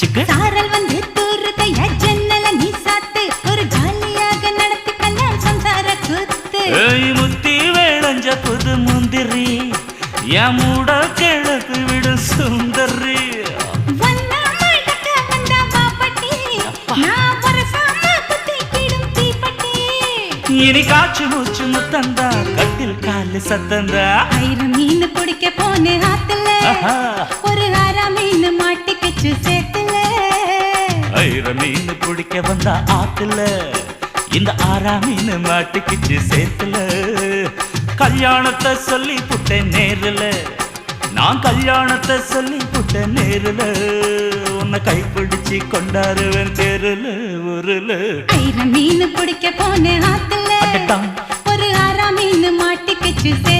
சிக்கு சாரல் வந்து தூருதைய ஜன்னல நீ சாத்து ஒரு ஜாலியாக நடத்தி கல்யாணம் சம்சார கூத்து. ஏய் முத்தி வேளஞ்ச புது முந்திரி என் மூட கிழக்கு விடு சுந்தரி. இனி காற்று மூச்சு முத்தந்தா கட்டில் காலு சத்தந்தா. ஆயிரம் மீன் பிடிக்க போன ஆத்துல. ஒரு ஆறா மீன் மாட்டிக்கிச்சு சேத்துல. ஐர மீன் பிடிக்க வந்தா ஆத்துல இந்த ஆறா மீன் மாட்டிக்கிச்சு சேத்துல. கல்யாணத்தை சொல்லி புட்டேன் நேருல நான் கல்யாணத்தை சொல்லி புட்டேன் நேருல. உன்னை கைப்பிடிச்சு கொண்டாருவேன் தெருல ஊருல. ஆயிரம் மீன் பிடிக்க போன ஆத்துல. ஒரு ஆறா மீன் மாட்டிக்கிச்சு சேத்துல